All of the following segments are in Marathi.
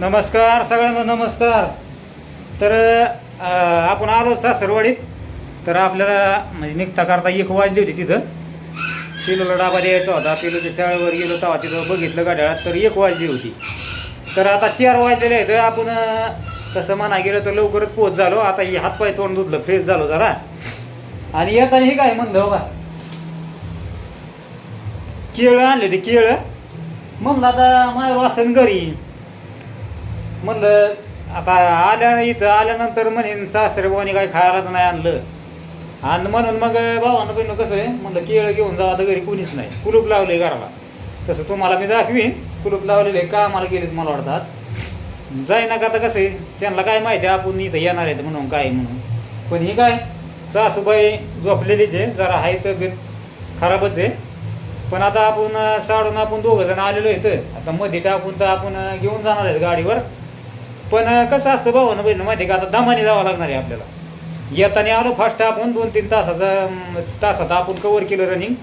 नमस्कार सगळ्यांना नमस्कार. तर आपण आलो सासरवाडीत. तर आपल्याला म्हणजे निघता करता एक वाजली होती तिथं. पिलूला डाबा द्यायचा होता. पिलूच्या शाळेवर गेलो तेव्हा तिथं बघितलं गाड्यात तर एक वाजली होती. तर आता चार वाजलेले आहेत. आपण तसं म्हणा गेलं तर लवकरच पोच झालो. आता ही हातपाय तोंड धुतलं फ्रेश झालो जरा. आणि येताना हे काय म्हणलं हो का? केळं आणले ते केळं. म्हणलं आता माझ्या वासन घरी. म्हणलं आता आल्या इथं आल्यानंतर म्हणेन सासरे भावानी काय खायला नाही आणलं. आणि म्हणून मग भावानं बहिणं कसं आहे म्हणलं केळं घेऊन जावं आता घरी कोणीच नाही. कुलूप लावले घराला. तसं तुम्हाला मी दाखवीन. कुलूप लावलेले का आम्हाला गेलेत मला वाटतं आज. जाई ना का आता कसं आहे त्यांना काय माहिती आहे आपण इथं येणार आहेत म्हणून काय म्हणून. पण ही काय सासूबाई झोपलेलीच आहे जरा आहे तब्येत खराबच आहे. पण आता आपण साडून आपण दोघं जण आलेलो आहेत. आता मध्ये टाकून तर आपण घेऊन जाणार आहेत गाडीवर. पण कसं असतं भाऊ ना बहिण माहिती का? आता दमाने जावं लागणार आहे आपल्याला. येताना आलो फास्ट आपण दोन तीन तासाचा तासात आपण कव्हर केलं रनिंग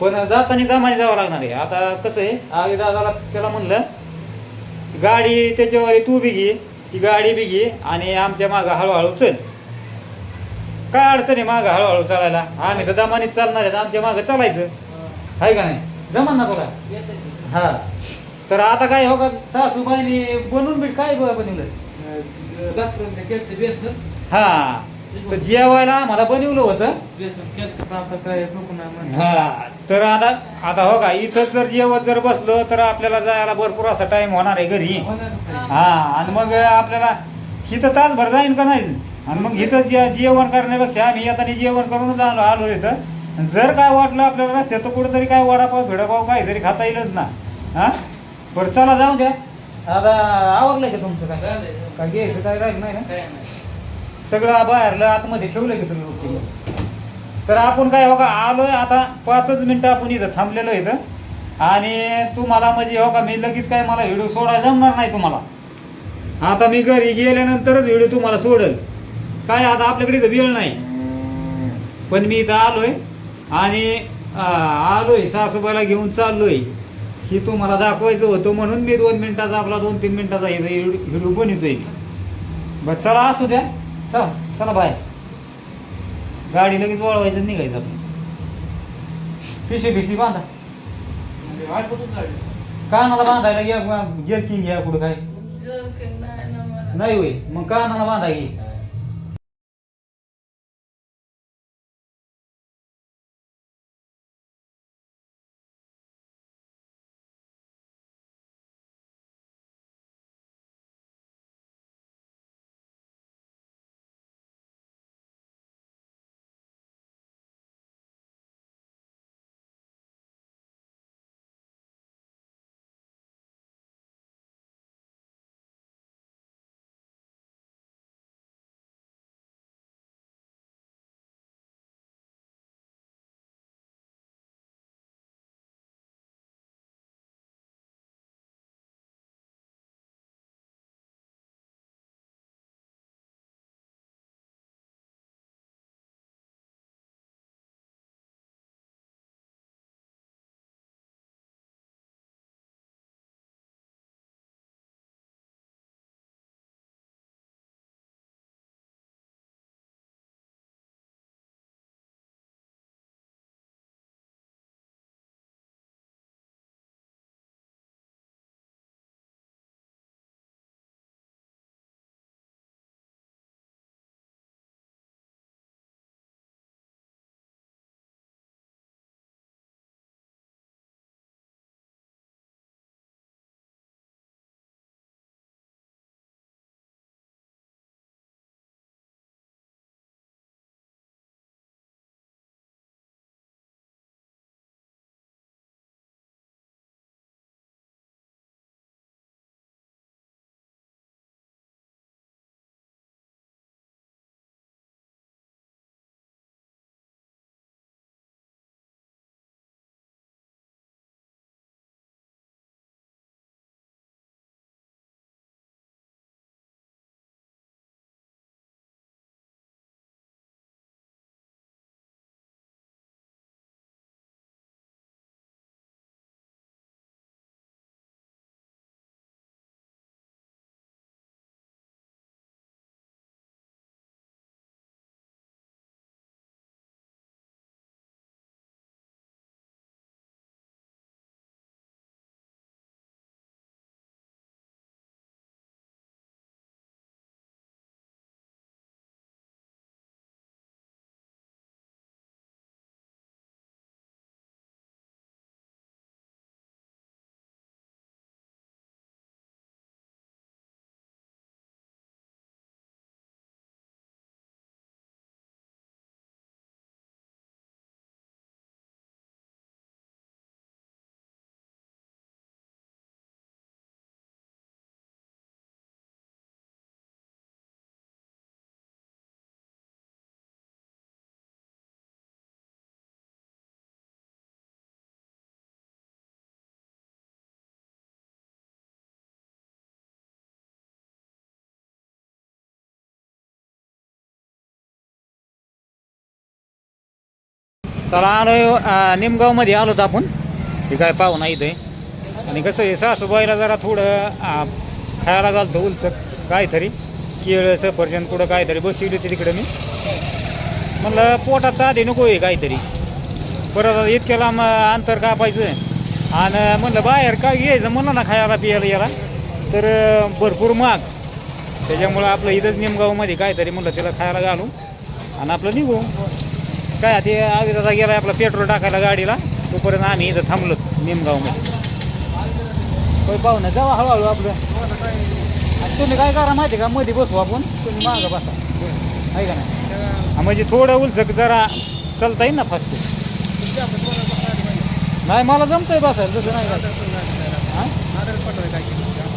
पण जाताना दमाने जावं लागणार आहे. आता कसं आहे आवी दादाला त्याला म्हणलं गाडी त्याच्यावर तू बी घे ती गाडी बी घे आणि आमच्या मागं हळूहळू चल. काय अडचण आहे मागं हळूहळू चालायला? आम्ही तर दमानीच चालणार आहेत आमच्या मागं चालायचं. आहे का नाही? जमान ना बघा हा. तर आता काय हो का सासूबाईने बनवून बीट काय बनवलं? हा तर जेवायला आम्हाला बनवलं होतं. हा तर आता आता हो का इथं जर जेवत जर बसलो तर आपल्याला जायला भरपूर असा टाइम होणार आहे घरी. हा आणि मग आपल्याला इथं तासभर जाईन का नाही? आणि मग इथं जे- जेवण करण्यापेक्षा आम्ही येताना जेवण करूनच आलो आलो इथं. आणि जर काय वाटलं आपल्याला रस्त्यात तर कुठेतरी काय वडापाव भिडापाव काहीतरी खाता येईलच ना. हा? बरं चला जाऊ द्या. आता आवडलंय का तुमचं काय? काय घ्यायचं काय राहील नाही ना? सगळं बाहेरलं आतमध्ये ठेवलंय का तुम्ही ओके तर आपण काय हो का आलोय आता पाचच मिनिटं आपण इथं थांबलेलो इथं आणि तुम्हाला म्हणजे हो का मी लगेच काय मला व्हिडिओ सोडायला जमणार नाही तुम्हाला. आता मी घरी गेल्यानंतरच व्हिडिओ तुम्हाला सोडेल. काय आता आपल्याकडे इथं वेळ नाही. पण मी इथं आलोय आणि आलोय सासूबाईला घेऊन चाललोय. ही तुम्हाला दाखवायचं होतं म्हणून मी दोन मिनिटाचा आपला दोन तीन मिनिटाचा व्हिडिओ बनवतोय. बरं चला असू द्या. चला चला बाय. गाडी लगेच वळवायचं निघायचं आपण पिशी पिशी बांधा. कानाला बांधायला घ्या जर्किंग घ्या कुठं काय. नाही होय मग कानाला बांधा घे चला आलो निमगावमध्ये आलो होतो आपण. हे काय पाहुणा इथे. आणि कसं आहे सासूबाईला जरा थोडं खायला घालतो उलचं काहीतरी. केळ सफरचंद कुठं काहीतरी बसवली होती तिकडे मी. म्हणलं पोटात आधी नको आहे काहीतरी. परत इतक्या लांब अंतर कापायचं. आणि म्हणलं बाहेर काय घ्यायचं? म्हणलं ना खायला पियाला याला. तर भरपूर महाग. त्याच्यामुळं आपलं इथंच निमगावमध्ये काहीतरी म्हणलं तिला खायला घालू. आणि आपलं निघू. काय ते अविराचा गेला आपला पेट्रोल टाकायला गाडीला तोपर्यंत आम्ही इथं थांबलो निमगावमध्ये. होय पाहू ना जावा हळूहळू आपलं. आणि तुम्ही काय करा माहिती का? मध्ये बसू आपण. तुम्ही मागं बसा. आहे का नाही? म्हणजे थोडं उलचक जरा चालता येईल ना फास्ट नाही मला जमतंय बसायला तसं नाही का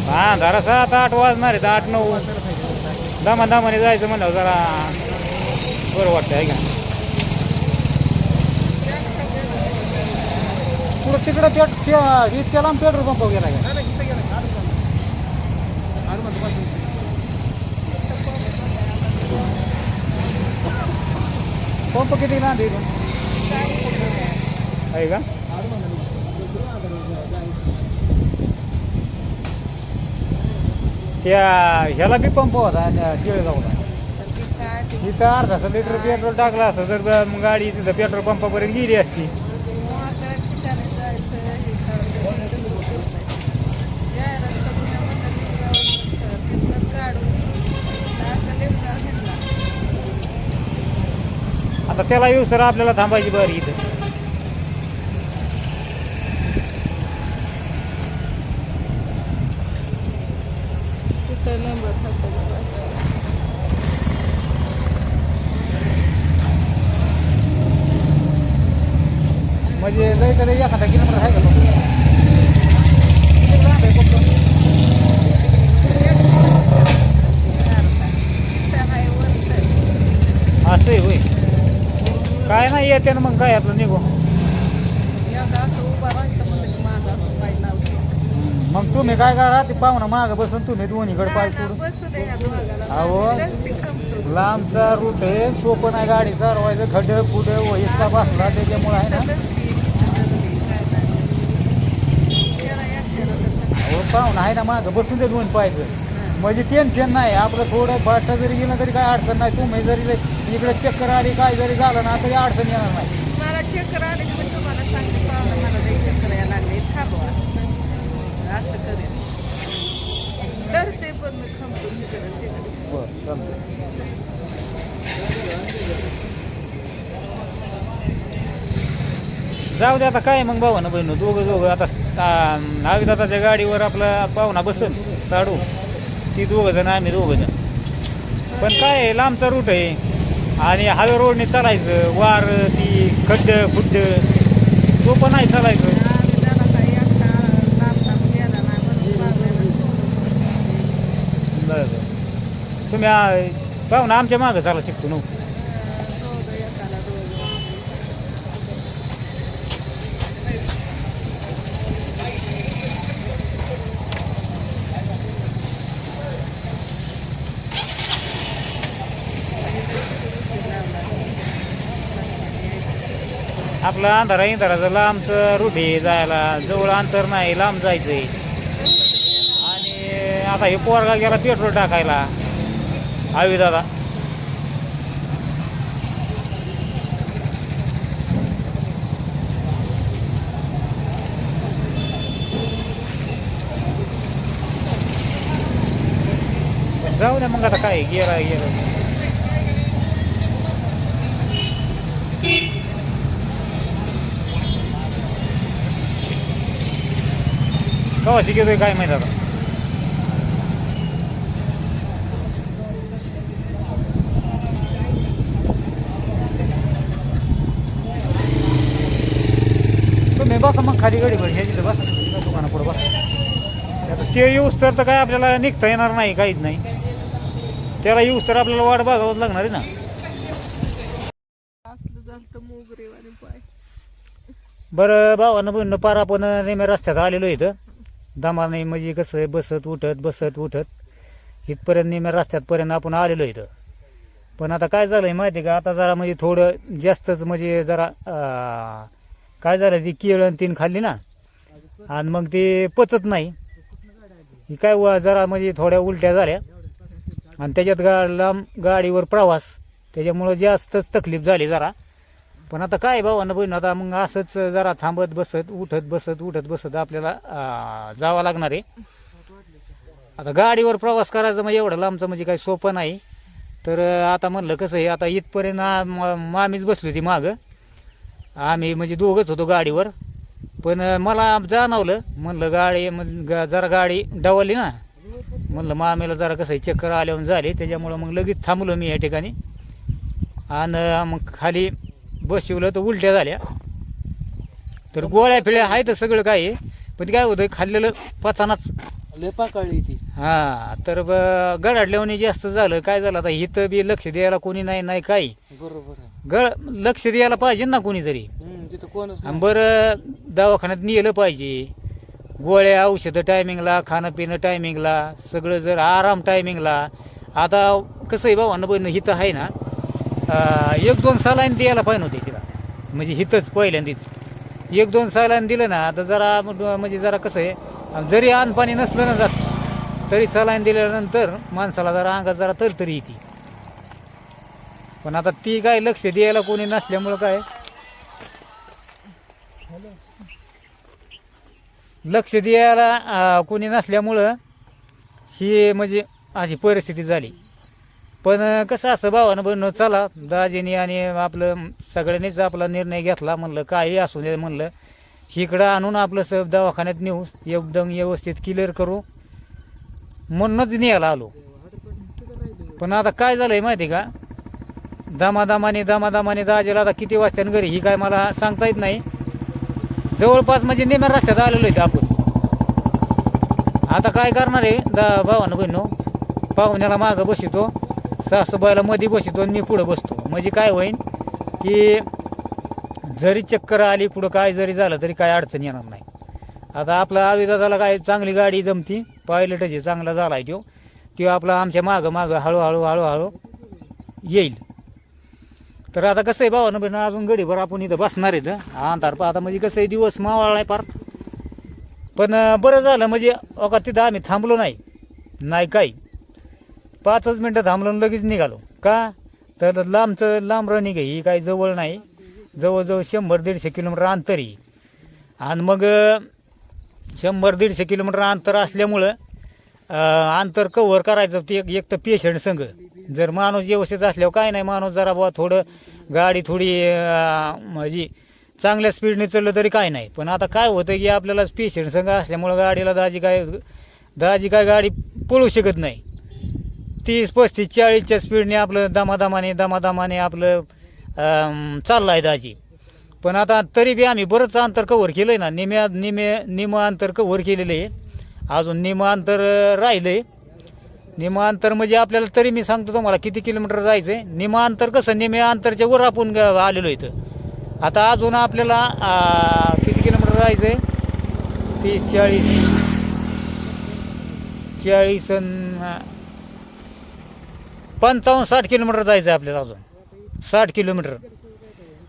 हा? जरा सात आठ वाजणार आहेत आठ नऊ. दमा दमाने जायचं म्हणलं जरा बरं वाटतं आहे का पुढं तिकडं ते- इतक्या लांब पेट्रोल पंप गेला पंप किती लांब आहे का? त्या ह्याला बी पंप होता केळगावला इथं अर्धाचं लिटर पेट्रोल टाकलं असतं तर मग गाडी तिथं पेट्रोल पंपापर्यंत गेली असती. आता त्याला येऊ तर आपल्याला थांबायची बरं इथं. म्हणजे लय तर एखादा किलोमीटर आहे का? असं आहे होय. काय नाही येते ना मग काय आपलं निघू मग तुम्ही काय करा ते पाहुणा मागं बसून तुम्ही दोन्हीकडे पाय सोडून. अहो. लांबचा रूट आहे सोपं नाही गाडी चालवायचं खड्डे पुढे वहिस्ता बसला त्याच्यामुळे आहे ना. अहो पाहुणा आहे ना मागं बसून ते दोन पायचं म्हणजे टेन्शन नाही आपलं थोडं फास्ट जरी गेलं तरी काय अडचण नाही तुम्ही जरी इकडे चक्कर आली काय जरी झालं ना तरी अडचण येणार नाही. मला चक्कर आले की तुम्हाला सांगते पाहुणा मला लई चक्कर यायला लागले. थांबवा. असं करेल डरते पण मी थांबतो बरं जाऊ दे आता काय मग भाऊ ना बहिण? दोघं दोघं आता नागदाताच्या गाडीवर आपला पाहुणा बसल साडू. ती दोघं जण आम्ही दोघं जण. पण काय आहे, लांबचा रूट आहे. आणि हायवे रोडने चालायचं. वार ती खड्ड खुड्ड तो पण नाही चालायचं. तुम्ही आ, पाहुणा आमच्या मागं चाला शिकतो नो. आपलं अंधारा इंधाराचं लांबचं रूट आहे जायला. जवळ अंतर नाही लांब जायचंय. आणि आता हे पोरगा गेला पेट्रोल टाकायला. आवी दादा. जाऊ द्या मग आता काय गेला गेला कवा शिकतोय काय माहिती आता. तुम्ही बसा मग खाली गडी भर तिथं बसा. दुकाना पुढे बसा. आता ते येऊस तर काय आपल्याला निघता येणार नाही काहीच नाही. त्याला येऊस तर आपल्याला वाट बघावंच लागणार आहे ना. बरं भावानं बहिणं पार आपण नेहमी रस्त्यात आलेलो इथं. दमाने म्हणजे कसं आहे, बसत उठत बसत उठत इथपर्यंत नेहमी रस्त्यातपर्यंत आपण आलेलो इथं. पण आता काय झालं आहे माहिती आहे का? आता जरा म्हणजे थोडं जास्तच म्हणजे जरा काय झालं ती केळ आणि तीन खाल्ली ना. आणि मग ते पचत नाही. ही काय जरा म्हणजे थोड्या उलट्या झाल्या. आणि त्याच्यात गा लांब गाडीवर प्रवास. त्याच्यामुळं जास्तच तकलीफ झाली जरा. पण आता काय भावानं बहीण आता मग असंच जरा थांबत बसत उठत बसत उठत बसत आपल्याला जावं लागणार आहे. आता गाडीवर प्रवास करायचं म्हणजे एवढं लांबचं म्हणजे काही सोपं नाही. तर आता म्हणलं कसं आहे आता इथपर्यंत आ- मामीच बसली होती मागं. आम्ही म्हणजे दोघंच होतो गाडीवर. पण मला जाणवलं म्हणलं गाडी म्हण- जरा गाडी डवली ना. म्हणलं मामीला जरा कसं आहे, चक्कर आल्यावर झाले. त्याच्यामुळं मग लगेच थांबलो मी या ठिकाणी. आणि मग खाली बसवलं तर उलट्या झाल्या. तर गोळ्या फिळ्या आहे तर सगळं काय आहे पण काय होतं खाल्लेलं पचानाच. लय पाकाळी ती. हा तर ब- गडाडल्याने जास्त झालं. काय झालं आता इथं बी लक्ष द्यायला कोणी नाही नाही काही. बरोबर आहे. गड लक्ष द्यायला पाहिजे ना कोणीतरी हम्म, तिथं कोणच आणि नाही. बरं दवाखान्यात नेलं पाहिजे. गोळ्या औषधं टायमिंगला खाणं पिणं टायमिंगला सगळं जर आराम टायमिंगला आता कसं आहे बाबा बहिण हिथं आहे ना एक दोन सलाईन द्यायला पाहिजे होते तिला. म्हणजे हिथंच पहिल्यांदीच. एक दोन सलाईन दिलं ना आता जरा म्हणजे जरा कसं आहे जरी पाणी नसलं ना जात तरी सलाईन दिल्यानंतर माणसाला जरा अंगात जरा तरतरी येते. पण आता ती काय लक्ष द्यायला कोणी नसल्यामुळं काय? लक्ष द्यायला कोणी नसल्यामुळं ही म्हणजे अशी परिस्थिती झाली. पण कसं असं भावानं बनणं चला दाजीनी आणि आपलं सगळ्यांनीच आपला निर्णय घेतला म्हणलं काही असू दे म्हणलं. इकडं आणून आपलं सब दवाखान्यात नेऊ एकदम व्यवस्थित क्लिअर करू म्हणूनच न्यायला आलो. पण आता काय झालंय माहिती का? दमादमाने दमादमाने दाजीला आता किती वाजता घरी ही काय मला सांगता येत नाही. जवळपास म्हणजे नेम्या रस्त्यात आलेलो आहे आपण. आता काय करणार आहे दा भावानं बहिणो पाहुण्याला मागं बसितो सासूबाईला मध्ये बसतो आणि मी पुढं बसतो. म्हणजे काय होईन की जरी चक्कर आली पुढं काय जरी झालं तरी काय अडचण येणार नाही. आता आपला आविदादाला काय चांगली गाडी जमती पायलटच आहे चांगला झाला आहे तो तो आपला आमच्या मागं मागं हळूहळू हळूहळू येईल. तर आता कसं आहे भावानं बहिण अजून गडीभर आपण इथं बसणार आहे अंधार पा आता म्हणजे कसं आहे दिवस मावळला आहे फार पण बरं झालं म्हणजे अका तिथं आम्ही थांबलो नाही. नाही काही. पाचच मिनटं थांबलो लगेच निघालो. का? तर लांबचं लांब रनिंग आहे ही काही जवळ नाही. जवळजवळ शंभर दीडशे किलोमीटर अंतर आहे. आणि मग शंभर दीडशे किलोमीटर अंतर असल्यामुळं अंतर कव्हर करायचं ते एक एक तर पेशंट संघ. जर माणूस व्यवस्थित असल्यावर काय नाही माणूस जरा बुवा थोडं गाडी थोडी म्हणजे चांगल्या स्पीडने चाललं तरी काय नाही. पण आता काय होतं की आपल्याला पेशंट संघ असल्यामुळं गाडीला दाजी काय दाजी काय गाडी पळू शकत नाही. तीस पस्तीस चाळीसच्या स्पीडने आपलं दमादमाने दमादमाने आपलं चाललं आहे दाजी. पण आता तरी बी आम्ही बरंच अंतर कव्हर केलं आहे ना. निम्या निमे निम अंतर कव्हर केलेलं आहे. अजून निम अंतर राहिलं राहिलंय. निम अंतर म्हणजे आपल्याला तरी मी सांगतो तुम्हाला किती किलोमीटर जायचं आहे निम अंतर कसं? निम्या अंतरच्या वर आपण आलेलो इथं. आता अजून आपल्याला किती किलोमीटर जायचं आहे तीस चाळीस. चाळीस पंचावन्न साठ किलोमीटर जायचं आहे आपल्याला अजून. साठ किलोमीटर.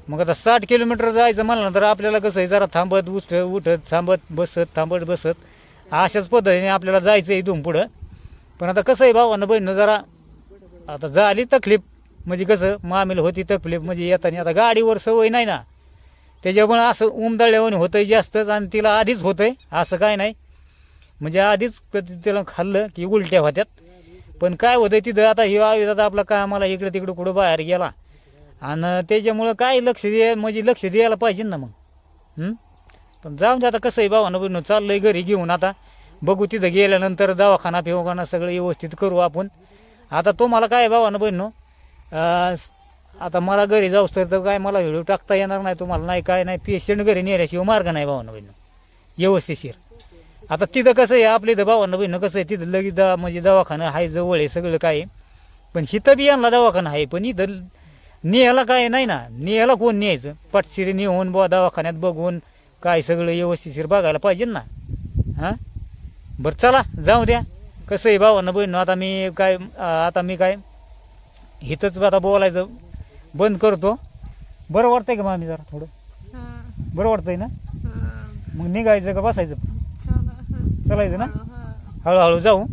मग आता साठ किलोमीटर जायचं म्हणलं तर आपल्याला कसं आहे जरा थांबत उठ उठत थांबत बसत थांबत बसत अशाच पद्धतीने आपल्याला जायचं आहे इथून पुढं. पण आता कसं आहे भावानं बहिणं जरा आता झाली तकलीफ. म्हणजे कसं मामील होती तकलीफ म्हणजे येताना आता गाडीवर सवय नाही ना. त्याच्यामुळं असं उमदळल्यावर होतंय जास्तच आणि तिला आधीच होतंय असं काय नाही. म्हणजे आधीच कधी तिला खाल्लं की उलट्या होत्यात. पण काय होतं तिथं आता हे आयुधात आपला काय आम्हाला इकडे तिकडे कुठं बाहेर गेला. आणि त्याच्यामुळं काय लक्ष द्या म्हणजे लक्ष द्यायला पाहिजे ना मग. पण जाऊन दे आता कसं आहे भावानं बहिणं चाललंय घरी घेऊन आता. बघू तिथं गेल्यानंतर दवाखाना फिवखाना सगळं व्यवस्थित करू आपण. आता तुम्हाला काय भावानं बहिणू आता मला घरी जाऊस तर तर काय मला व्हिडिओ टाकता येणार नाही तुम्हाला नाही काय नाही. पेशंट घरी नेल्याशिवाय मार्ग नाही भावानं बहिणं व्यवस्थितशीर आता तिथं कसं आहे आपल्या इथं भावानं बहिणं कसं आहे तिथं लगेच दवा म्हणजे दवाखाना आहे जवळ आहे सगळं काय आहे. पण हिथं बी यांना दवाखाना आहे पण इथं नेहाला काय नाही ना. नेहाला कोण न्यायचं? पटशिरी नेऊन बुवा दवाखान्यात बघून काय सगळं व्यवस्थितशीर बघायला पाहिजे ना. हां? बरं चला जाऊ द्या. कसं आहे भावानं बहिणं आता मी काय आता मी काय इथंच आता बोलायचं बंद करतो. बरं वाटतंय का मामी जरा थोडं? बरं वाटतंय ना? मग निघायचं का बसायचं? चलायचं ना. हळूहळू जाऊ